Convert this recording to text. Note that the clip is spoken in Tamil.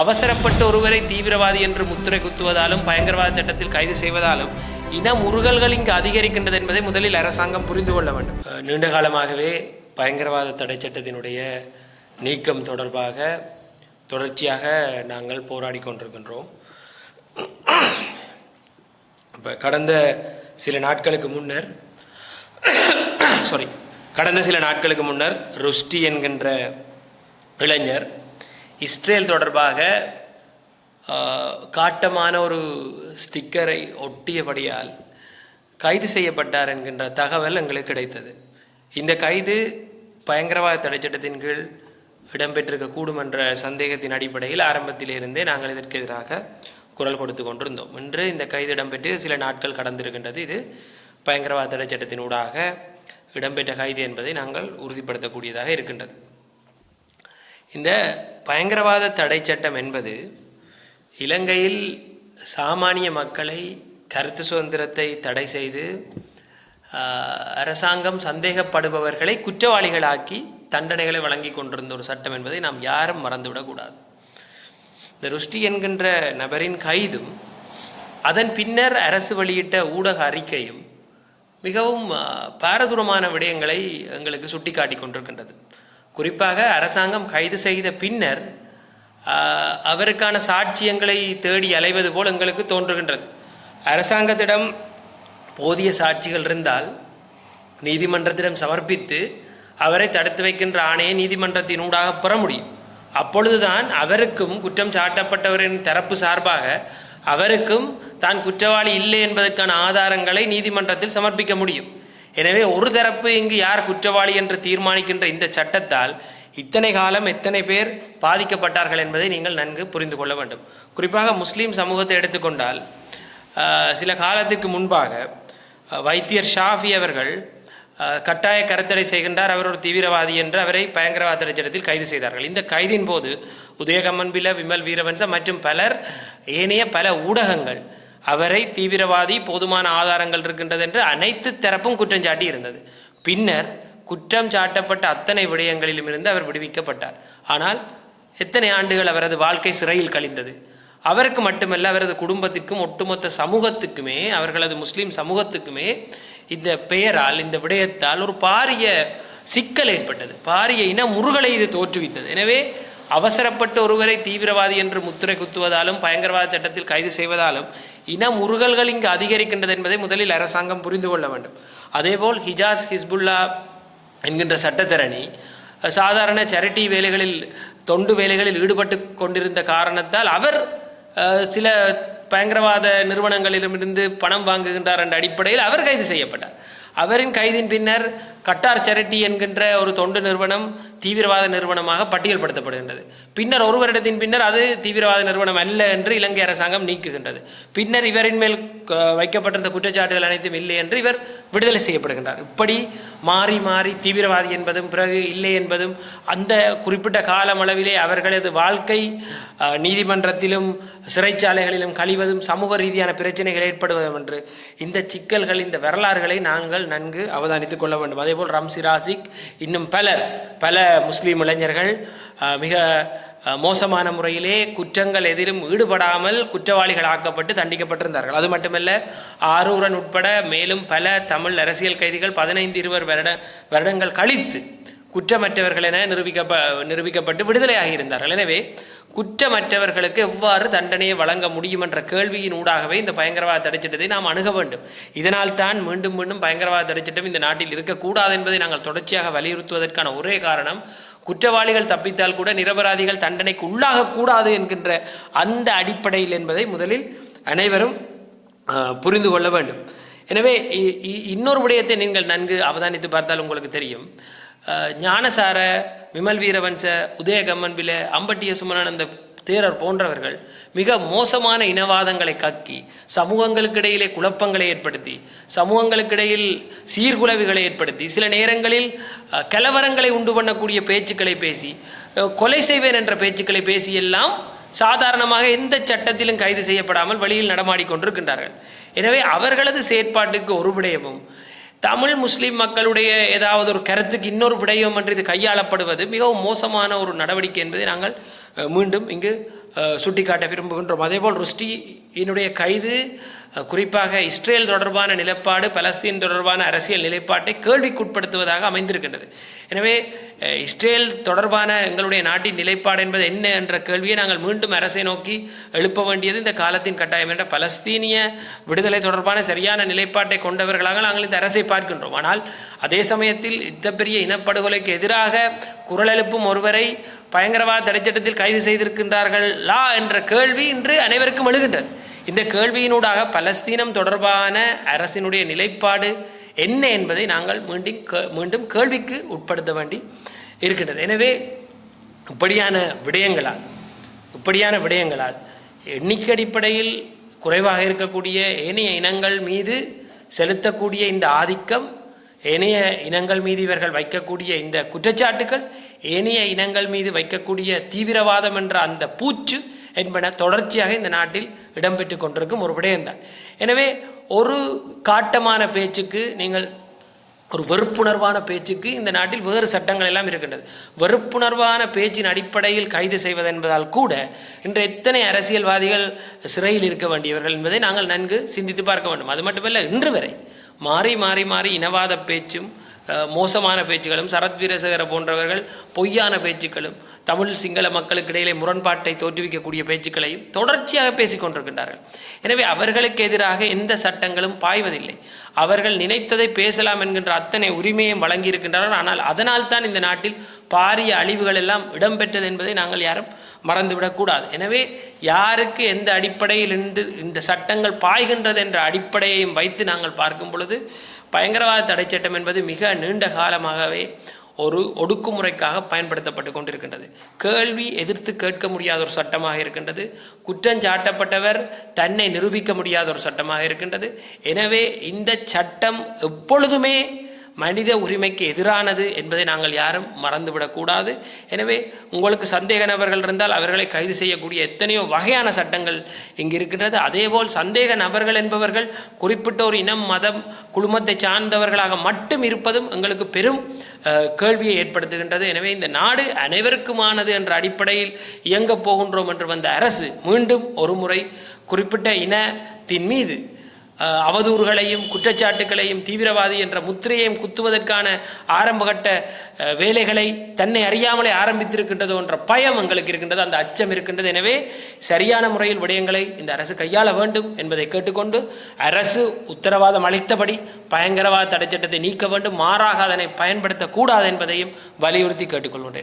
அவசரப்பட்டு ஒருவரை தீவிரவாதி என்று முத்திரை குத்துவதாலும் பயங்கரவாத சட்டத்தில் கைது செய்வதாலும் இன முருகல்கள் இங்கு அதிகரிக்கின்றது என்பதை முதலில் அரசாங்கம் புரிந்து கொள்ள வேண்டும். நீண்ட காலமாகவே பயங்கரவாத தடை சட்டத்தினுடைய நீக்கம் தொடர்பாக தொடர்ச்சியாக நாங்கள் போராடி கொண்டிருக்கின்றோம். இப்போ கடந்த சில நாட்களுக்கு முன்னர் சாரி கடந்த சில நாட்களுக்கு முன்னர் ருஷ்டி என்கின்ற இளைஞர் இஸ்ரேல் தொடர்பாக காட்டமான ஒரு ஸ்டிக்கரை ஒட்டியபடியால் கைது செய்யப்பட்டார் என்கின்ற தகவல் எங்களுக்கு கிடைத்தது. இந்த கைது பயங்கரவாத தடைச்சட்டத்தின் கீழ் இடம்பெற்றிருக்கக்கூடும் என்ற சந்தேகத்தின் அடிப்படையில் ஆரம்பத்திலிருந்தே நாங்கள் இதற்கு எதிராக குரல் கொடுத்து கொண்டிருந்தோம். இன்று இந்த கைது இடம்பெற்று சில நாட்கள் கடந்திருக்கின்றது. இது பயங்கரவாத தடை சட்டத்தினூடாக இடம்பெற்ற கைது என்பதை நாங்கள் உறுதிப்படுத்தக்கூடியதாக இருக்கின்றது. இந்த பயங்கரவாத தடை சட்டம் என்பது இலங்கையில் சாமானிய மக்களை கருத்து சுதந்திரத்தை தடை செய்து அரசாங்கம் சந்தேகப்படுபவர்களை குற்றவாளிகளாக்கி தண்டனைகளை வழங்கி கொண்டிருந்த ஒரு சட்டம் என்பதை நாம் யாரும் மறந்துவிடக்கூடாது இந்த ருஷ்டி என்கின்ற நபரின் கைதும் அதன் பின்னர் அரசு வெளியிட்ட ஊடக அறிக்கையும் மிகவும் பாரதூரமான விடயங்களை எங்களுக்கு சுட்டிக்காட்டி கொண்டிருக்கின்றது. குறிப்பாக அரசாங்கம் கைது செய்த பின்னர் அவருக்கான சாட்சியங்களை தேடி அலைவது போல் எங்களுக்கு தோன்றுகின்றது. அரசாங்கத்திடம் போதிய சாட்சிகள் இருந்தால் நீதிமன்றத்திடம் சமர்ப்பித்து அவரை தடுத்து வைக்கின்ற ஆணையை நீதிமன்றத்தினூடாக பெற முடியும். அப்பொழுதுதான் அவருக்கும் குற்றம் சாட்டப்பட்டவரின் தரப்பு சார்பாக அவருக்கும் தான் குற்றவாளி இல்லை என்பதற்கான ஆதாரங்களை நீதிமன்றத்தில் சமர்ப்பிக்க முடியும். எனவே ஒரு தரப்பு இங்கு யார் குற்றவாளி என்று தீர்மானிக்கின்ற இந்த சட்டத்தால் இத்தனை காலம் எத்தனை பேர் பாதிக்கப்பட்டார்கள் என்பதை நீங்கள் நன்கு புரிந்து கொள்ள வேண்டும். குறிப்பாக முஸ்லீம் சமூகத்தை எடுத்துக்கொண்டால் சில காலத்திற்கு முன்பாக வைத்தியர் ஷாஃபி அவர்கள் கட்டாய கருத்தடை செய்கின்றார். அவர் ஒரு தீவிரவாதி என்று அவரை பயங்கரவாத சட்டத்தில் கைது செய்தார்கள். இந்த கைதின் போது உதயகம்மன்பில விமல் வீரவன்ச மற்றும் பலர் ஏனைய பல ஊடகங்கள் அவரை தீவிரவாதி போதுமான ஆதாரங்கள் இருக்கின்றது என்று அனைத்து தரப்பும் குற்றம் சாட்டி இருந்தது. பின்னர் குற்றம் சாட்டப்பட்ட அத்தனை விடயங்களிலும் இருந்து அவர் விடுவிக்கப்பட்டார். ஆனால் எத்தனை ஆண்டுகள் அவரது வாழ்க்கை சிறையில் கழிந்தது? அவருக்கு மட்டுமல்ல அவரது குடும்பத்திற்கும் ஒட்டுமொத்த சமூகத்துக்குமே அவர்களது முஸ்லீம் சமூகத்துக்குமே இந்த பெயரால் இந்த விடயத்தால் ஒரு பாரிய சிக்கல் ஏற்பட்டது. பாரிய இன முருகலை இது தோற்றுவித்தது. எனவே அவசரப்பட்டு ஒருவரை தீவிரவாதி என்று முத்திரை குத்துவதாலும் பயங்கரவாத சட்டத்தில் கைது செய்வதாலும் இன முருகல்கள் இங்கு அதிகரிக்கின்றது என்பதை முதலில் அரசாங்கம் புரிந்து கொள்ள வேண்டும். அதேபோல் ஹிஜாஸ் ஹிஸ்புல்லா என்கின்ற சட்டத்தரணி சாதாரண சேரிட்டி வேலைகளில் தொண்டு வேலைகளில் ஈடுபட்டு கொண்டிருந்த காரணத்தால் அவர் சில பயங்கரவாத நிறுவனங்களிடமிருந்து பணம் வாங்குகின்றார் என்ற அடிப்படையில் அவர் கைது செய்யப்பட்டார். அவரின் கைதின் பின்னர் கட்டார் சேரிட்டி என்கின்ற ஒரு தொண்டு நிறுவனம் தீவிரவாத நிறுவனமாக பட்டியல்படுத்தப்படுகின்றது. பின்னர் ஒரு வருடத்தின் பின்னர் அது தீவிரவாத நிறுவனம் அல்ல என்று இலங்கை அரசாங்கம் நீக்குகின்றது. பின்னர் இவரின் மேல் வைக்கப்பட்டிருந்த குற்றச்சாட்டுகள் அனைத்தும் இல்லை என்று இவர் விடுதலை செய்யப்படுகின்றார். இப்படி மாறி மாறி தீவிரவாதி என்பதும் பிறகு இல்லை என்பதும் அந்த குறிப்பிட்ட காலமளவிலே அவர்களது வாழ்க்கை நீதிமன்றத்திலும் சிறைச்சாலைகளிலும் கழிவதும் சமூக ரீதியான பிரச்சனைகள் ஏற்படுவதும் என்று இந்த சிக்கல்கள் இந்த வரலாறுகளை நாங்கள் நன்கு அவதானித்துக் கொள்ள வேண்டும். அதேபோல் ரம்சி ராசிக் இன்னும் பலர் பல முஸ்லீம் இளைஞர்கள் அஹ், மிக அஹ், மோசமான முறையிலே குற்றங்கள் எதிலும் ஈடுபடாமல் குற்றவாளிகள் ஆக்கப்பட்டு தண்டிக்கப்பட்டிருந்தார்கள். அது மட்டுமல்ல ஆரூரன் உட்பட மேலும் பல தமிழ் அரசியல் கைதிகள் பதினைந்து இருவர் வருட வருடங்கள் கழித்து குற்றமற்றவர்கள் என நிரூபிக்கப்ப நிரூபிக்கப்பட்டு விடுதலையாகி இருந்தார்கள் எனவே குற்றமற்றவர்களுக்கு எவ்வாறு தண்டனையை வழங்க முடியும் என்ற கேள்வியின் ஊடாகவே இந்த பயங்கரவாத தடைச்சட்டத்தை நாம் அணுக வேண்டும். இதனால் தான் மீண்டும் மீண்டும் பயங்கரவாத தடைச்சட்டம் இந்த நாட்டில் இருக்கக்கூடாது என்பதை நாங்கள் தொடர்ச்சியாக வலியுறுத்துவதற்கான ஒரே காரணம் குற்றவாளிகள் தப்பித்தால் கூட நிரபராதிகள் தண்டனைக்கு உள்ளாகக்கூடாது என்கின்ற அந்த அடிப்படையில் என்பதை முதலில் அனைவரும் புரிந்து கொள்ள வேண்டும். எனவே இ- இ- இன்னொரு விடயத்தை நீங்கள் நன்கு அவதானித்து பார்த்தால் உங்களுக்கு தெரியும். ஞானசார விமல் வீரவன்ச உதயகம்மன்பில அம்பட்டிய சுமனானந்த தேரர் போன்றவர்கள் மிக மோசமான இனவாதங்களை கக்கி சமூகங்களுக்கு இடையிலே குழப்பங்களை ஏற்படுத்தி சமூகங்களுக்கிடையில் சீர்குலைவுகளை ஏற்படுத்தி சில நேரங்களில் கலவரங்களை உண்டு பண்ணக்கூடிய பேச்சுக்களை பேசி கொலை செய்வேன் என்ற பேச்சுக்களை பேசியெல்லாம் சாதாரணமாக எந்த சட்டத்திலும் கைது செய்யப்படாமல் வழியில் நடமாடி கொண்டிருக்கின்றார்கள். எனவே அவர்களது செயற்பாட்டுக்கு ஒரு விடயமும் தமிழ் முஸ்லீம் மக்களுடைய ஏதாவது ஒரு கருத்துக்கு இன்னொரு விடயம் என்று இது கையாளப்படுவது மிகவும் மோசமான ஒரு நடவடிக்கை என்பதை நாங்கள் மீண்டும் இங்கு சுட்டிக்காட்ட விரும்புகின்றோம். அதேபோல் ருஷ்டியினுடைய கைது குறிப்பாக இஸ்ரேல் தொடர்பான நிலைப்பாடு பலஸ்தீன் தொடர்பான அரசியல் நிலைப்பாட்டை கேள்விக்குட்படுத்துவதாக அமைந்திருக்கின்றது. எனவே இஸ்ரேல் தொடர்பான எங்களுடைய நாட்டின் நிலைப்பாடு என்பது என்ன என்ற கேள்வியை நாங்கள் மீண்டும் அரசை நோக்கி எழுப்ப வேண்டியது இந்த காலத்தின் கட்டாயம் என்ற பலஸ்தீனிய விடுதலை தொடர்பான சரியான நிலைப்பாட்டை கொண்டவர்களாக நாங்கள் இந்த அரசை பார்க்கின்றோம். ஆனால் அதே சமயத்தில் இத்த பெரிய இனப்படுகொலைக்கு எதிராக குரல் எழுப்பும் ஒருவரை பயங்கரவாத தடைச்சட்டத்தில் கைது செய்திருக்கின்றார்கள். லா என்ற கேள்வி இன்று அனைவருக்கும் எழுகின்றது. இந்த கேள்வியினூடாக பலஸ்தீனம் தொடர்பான அரசினுடைய நிலைப்பாடு என்ன என்பதை நாங்கள் மீண்டும் மீண்டும் கேள்விக்கு உட்படுத்த வேண்டி இருக்கின்றது. எனவே இப்படியான விடயங்களால் இப்படியான விடயங்களால் எண்ணிக்கை அடிப்படையில் குறைவாக இருக்கக்கூடிய ஏனைய இனங்கள் மீது செலுத்தக்கூடிய இந்த ஆதிக்கம் ஏனைய இனங்கள் மீது இவர்கள் வைக்கக்கூடிய இந்த குற்றச்சாட்டுகள் ஏனைய இனங்கள் மீது வைக்கக்கூடிய தீவிரவாதம் என்ற அந்த பூச்சு என்பன தொடர்ச்சியாக இந்த நாட்டில் இடம்பெற்று கொண்டிருக்கும் ஒரு விடயம்தான். எனவே ஒரு காட்டமான பேச்சுக்கு நீங்கள் ஒரு வெறுப்புணர்வான பேச்சுக்கு இந்த நாட்டில் வேறு சட்டங்கள் எல்லாம் இருக்கின்றது. வெறுப்புணர்வான பேச்சின் அடிப்படையில் கைது செய்வது என்பதால் கூட இன்று எத்தனை அரசியல்வாதிகள் சிறையில் இருக்க வேண்டியவர்கள் என்பதை நாங்கள் நன்கு சிந்தித்து பார்க்க வேண்டும். அது மட்டுமல்ல இன்று வரை மாறி மாறி மாறி இனவாத பேச்சும் மோசமான பேச்சுகளும் சரத் வீரசேகர போன்றவர்கள் பொய்யான பேச்சுக்களும் தமிழ் சிங்கள மக்களுக்கு இடையிலே முரண்பாட்டை தோற்றுவிக்கக்கூடிய பேச்சுக்களையும் தொடர்ச்சியாக பேசிக் கொண்டிருக்கின்றார்கள். எனவே அவர்களுக்கு எதிராக எந்த சட்டங்களும் பாய்வதில்லை. அவர்கள் நினைத்ததை பேசலாம் என்கின்ற அத்தனை உரிமையும் வழங்கியிருக்கின்றார்கள். ஆனால் அதனால் தான் இந்த நாட்டில் பாரிய அழிவுகள் எல்லாம் இடம்பெற்றது என்பதை நாங்கள் யாரும் மறந்துவிடக்கூடாது எனவே யாருக்கு எந்த அடிப்படையில் இருந்து இந்த சட்டங்கள் பாய்கின்றது என்ற அடிப்படையையும் வைத்து நாங்கள் பார்க்கும் பொழுது பயங்கரவாத தடை சட்டம் என்பது மிக நீண்ட காலமாகவே ஒரு ஒடுக்குமுறைக்காக பயன்படுத்தப்பட்டு கொண்டிருக்கின்றது. கேள்வி எதிர்த்து கேட்க முடியாத ஒரு சட்டமாக இருக்கின்றது. குற்றஞ்சாட்டப்பட்டவர் தன்னை நிரூபிக்க முடியாத ஒரு சட்டமாக இருக்கின்றது. எனவே இந்த சட்டம் எப்பொழுதுமே மனித உரிமைக்கு எதிரானது என்பதை நாங்கள் யாரும் மறந்துவிடக்கூடாது. எனவே உங்களுக்கு சந்தேக நபர்கள் இருந்தால் அவர்களை கைது செய்யக்கூடிய எத்தனையோ வகையான சட்டங்கள் இங்கு இருக்கின்றது. அதேபோல் சந்தேக நபர்கள் என்பவர்கள் குறிப்பிட்ட ஒரு இனம் மதம் குழுமத்தை சார்ந்தவர்களாக மட்டும் இருப்பதும் எங்களுக்கு பெரும் கேள்வியை ஏற்படுத்துகின்றது. எனவே இந்த நாடு அனைவருக்குமானது என்ற அடிப்படையில் இயங்கப் போகின்றோம் என்று வந்த அரசு மீண்டும் ஒரு முறை குறிப்பிட்ட இனத்தின் மீது அவதூறுகளையும் குற்றச்சாட்டுகளையும் தீவிரவாதி என்ற முத்திரையையும் குத்துவதற்கான ஆரம்பகட்ட வேலைகளை தன்னை அறியாமலே ஆரம்பித்திருக்கின்றதோ என்ற பயம் எங்களுக்கு இருக்கின்றது. அந்த அச்சம் இருக்கின்றது. எனவே சரியான முறையில் விடயங்களை இந்த அரசு கையாள வேண்டும் என்பதை கேட்டுக்கொண்டு அரசு உத்தரவாதம் அளித்தபடி பயங்கரவாத தடை சட்டத்தை நீக்க வேண்டும். மாறாக அதனை பயன்படுத்தக்கூடாது என்பதையும் வலியுறுத்தி கேட்டுக்கொள்கின்றேன்.